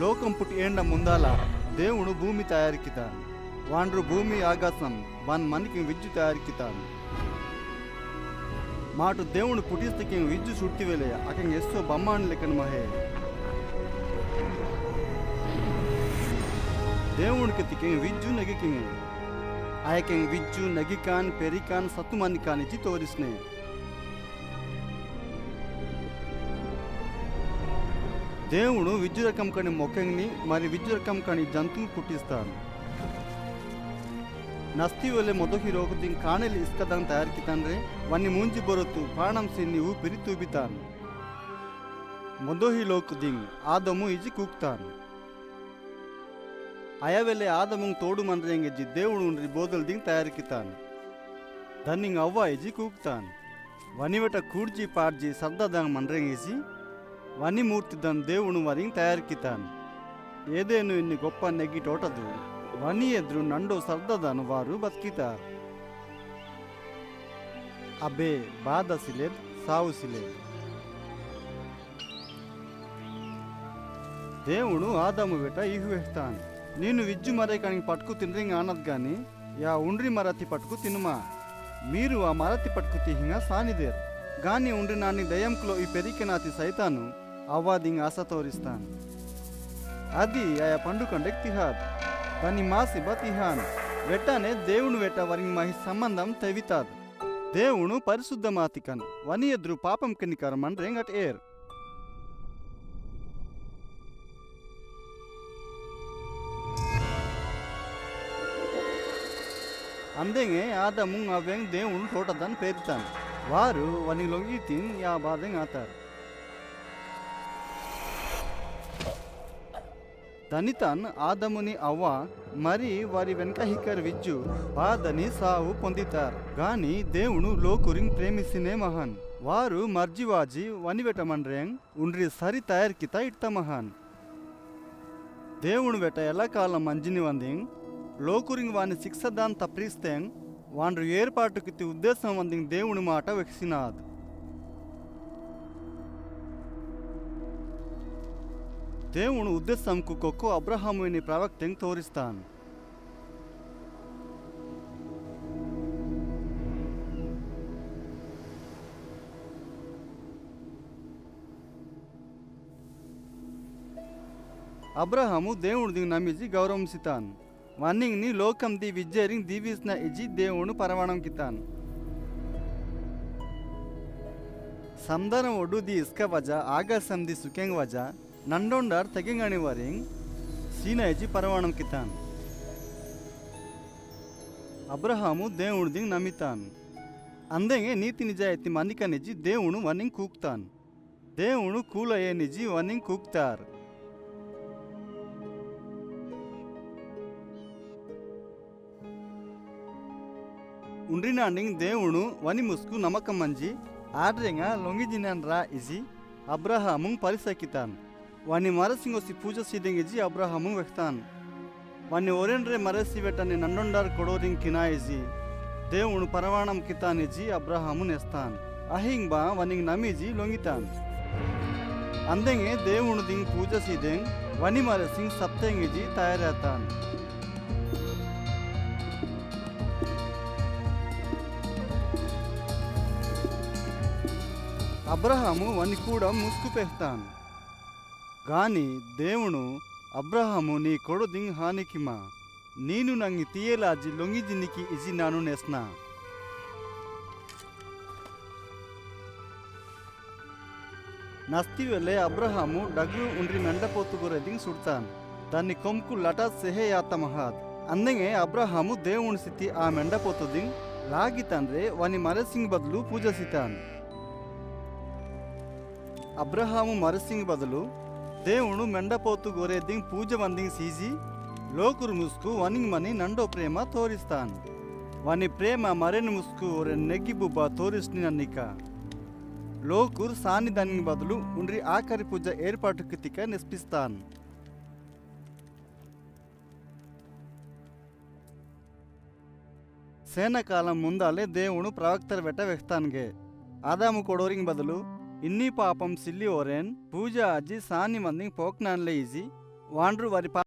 లోకం పుట్టి ఏండ ముందాల దేవుడు భూమి తయారికితాను వాండ్రు భూమి ఆకాశం వన్ మనకి విద్యు తయారికితాను ಮಾಟು ದೇವನು ಪುಟಿಸ್ತಕ್ಕೆ ವಿಜ್ಜು ಸುಡ್ತಿವೆಲೆ ಆಕೆಂಗೆ ಎಷ್ಟೋ ಬಮ್ಮಾನ್ ಲೆಕ್ಕನ ಮಹೆ దేవుడికి తికే విజ్జు నగికింగ్ ఆయకెం విజ్జు నగికాన్ పెరికాన్ సత్తుమన్ని కానిచ్చి తోరిస్నే దేవుడు విద్యు రకం కని మొక్కని మరి విద్యు రకం కని జంతువు పుట్టిస్తాను ನಸ್ತಿ ಒಲೆ ಮೊದಕಿ ರೋಗದಿಂಗ್ ಕಾಣಲಿ ಇಸ್ಕದಂಗ್ ತಯಾರಿಕಿತಾನ್ರೆ ವನ್ನಿ ಮುಂಜಿ ಬರುತ್ತು ಪ್ರಾಣಂ ಸಿನ್ನಿವು ಪಿರಿ ತೂಬಿತಾನ್ ಮೊದೋಹಿ ಲೋಕದಿಂಗ್ ಆದಮು ಇಜಿ ಕೂಗ್ತಾನ್ ಅಯವೆಲೆ ಆದಮುಂಗ್ ತೋಡು ಮನ್ರೆಂಗ್ ಎಜ್ಜಿ దేవుడు ఉండ్రి బోదల్ దింగ్ తయారికితాన్ దన్నింగ్ అవ్వ ఇజి కూగుతాన్ వనివట కూడ్జి పాడ్జి సర్దదాంగ్ మన్రెంగ్ ఇసి వని మూర్తి దన్ దేవుడు వరింగ్ తయారికితాన్ ఏదేను ఇన్ని గొప్ప నెగ్గి టోటదు ವನಿ ಎದ್ರು ನಂಡು ಸರ್ದದನು ವಾರು ಬದುಕಿತಾರ್ ಅಬೆ ಬಾದ ಸಿಲೆದ್ ಸಾವು ಸಿಲೆದ್ దేవుడు ఆదాము వెట ఇహు వేస్తాను నేను విజ్జు మరే కానీ పట్టుకు తినరింగ్ ఆనద్ గాని యా ఉండ్రి మరతి పట్టుకు తినుమా మీరు ఆ మరతి పట్టుకు తిహింగా సానిదేర్ గాని ఉండ్రి నాని దయంకులో ఈ పెరికినాతి సైతాను అవ్వాదింగ్ ఆశ తోరిస్తాను అది ఆయా పండు కండెక్ తిహాద్ దాని మాసి బతిహాన్ వెట్టనే దేవుని వెట్ట వరింగ్ మహి సంబంధం తెవితాద్ దేవుడు పరిశుద్ధ మాతికన్ వని ఎదురు పాపం కినికరమన్ రేంగట్ ఏర్ ಅಂದೆಂಗೆ ಆದ ಮುಂಗ್ ಅವೆಂಗ್ దేవుడు తోటదని పేరుతాను వారు వని లొంగి తిన్ యా బాధెంగ్ ఆతారు. దనితన్ ఆదముని అవ్వ మరి వారి వెనక హిక్కర్ విజ్జు బాధని సావు పొందితారు. గాని దేవుడు లోకురింగ్ ప్రేమిసినే మహాన్. వారు మర్జివాజి వనివెటమన్రేంగ్ ఉండ్రి సరి తయారికిత ఇట్ట మహాన్. దేవుడు వెట ఎలా కాలం మంజిని వందింగ్ లోకురింగ్ వాని శిక్ష దాన్ తప్పిస్తేంగ్ వాండ్రు ఏర్పాటుకి తి ఉద్దేశం వందింగ్ దేవుని మాట వెక్సినాద్. దేవుని ఉద్దేశంకు కొక్కు అబ్రహాముని ప్రవక్తిని తోరిస్తాను. అబ్రహాము దేవుడి నమ్మిజి గౌరవంసితాన్ ಮನ್ನಿಂಗ್ ನೀ ಲೋಕಂ ದಿ ವಿಜ್ಜೇರಿಂಗ್ ದಿವಿಸ್ನ ಇಜಿ ದೇವುಣು ಪರವಣಂ ಕಿತಾನು ಸಂದರಂ ಒಡು ದಿ ಇಸ್ಕ ವಜ ಆಗಸಂ ದಿ ಸುಕೆಂಗ್ ವಜ ನಂಡೋಂಡಾರ್ ತೆಗೆಂಗಣಿ ವರಿಂಗ್ ಸೀನ ಎಜಿ ಪರವಾಣಂ ಕಿತಾನ್ ಅಬ್ರಹಾಮು ದೇವುಣು ದಿಂಗ್ ನಮಿತಾನ್ ಅಂದಂಗೆ ನೀತಿ ನಿಜ ಎತ್ತಿ ಮನಿಕ ನಿಜಿ ದೇವುಣು ವನಿಂಗ್ ಕೂಗ್ತಾನ್ ದೇವುಣು ಕೂಲ ಏ ನಿಜಿ ವನಿಂಗ್ ಕೂಗ್ತಾರ್ உன்றினாண்டிங் தேவுணு வனிமுஸ்கு நமக்கமஞ்சி ಆಡ್ರೆಂಗ ಲೊಂಗಿಜಿನನ್ರ ಇಜಿ ಅಬ್ರಹಾಮುಂಗ್ ಪರಿಸಕಿತಾನ್ ವಾನಿ ಮರಸಿಂಗೊಸಿ ಪೂಜಾ ಸಿದಿಂಗಿಜಿ ಅಬ್ರಹಾಮುಂಗ್ ವೆಕ್ತಾನ್ ವಾನಿ మరసి ಮರಸಿವೆಟನೆ ನನ್ನೊಂಡಾರ್ ಕೊಡೋರಿಂಗ್ కినాయిజి దేవుడు పరవాణం కితానిజి అబ్రహాము నెస్తాన్ అహింగ్ బా వనింగ్ నమిజి లొంగితాన్ అందంగే దేవుడు దింగ్ పూజ సిదెంగ్ వని మరసింగ్ సప్తంగిజి తయారవుతాను అబ్రహాము వని కూడా ముసుగు పెడతాను గాని దేవుడు ಅಬ್ರಹಾಮು ನೀ ಕೊಡೋದಿಂಗ್ ಹಾನಿಕಿಮ ನೀನು ನಂಗೆ ತೀಯಲಾಜಿ ಲೊಂಗಿಜಿನಿಕಿ ಇಜಿ ನಾನು ನೆಸ್ನ నస్తి వెళ్ళే అబ్రహాము డగ్గు ఉండ్రి మెండపోతు గురెదింగ్ సుడతాన్ దాన్ని కొమ్కు లటా సెహే యాత మహాద్ అందంగే అబ్రహాము దేవుని స్థితి ఆ మెండపోతుదింగ్ లాగి తండ్రే వాని మరసింగ్ బదులు పూజసితాన్ అబ్రహాము మరసింగ్ బదులు దేవుడు మెండపోతు గోరేదింగ్ పూజ వందింగ్ సీజి లోకురు ముసుకు వనింగ్ మని నండో ప్రేమ తోరిస్తాను. వాని ప్రేమ మరెని ముసుకు నెగ్గి బుబ్బ తోరిస్తుని నన్నిక. లోకూర్ సాని దానికి బదులు ఉండ్రి ఆఖరి పూజ ఏర్పాటు కితిక నిస్పిస్తాను. సేనకాలం ముందాలే దేవుడు ప్రవక్తలు పెట్ట వెట వెహ్తాన్గే. ఆదాము కొడోరింగ్ బదులు ಇನ್ನಿ ಪಾಪಂ ಸಿಲ್ಲಿ ಒರೆನ್ ಪೂಜಾ ಅಜ್ಜಿ ಸಾನಿ ಮಂದಿ ಪೋಕ್ನಾನ್ಲೆ ಇಜಿ ವಾಂಡ್ರು ವರಿ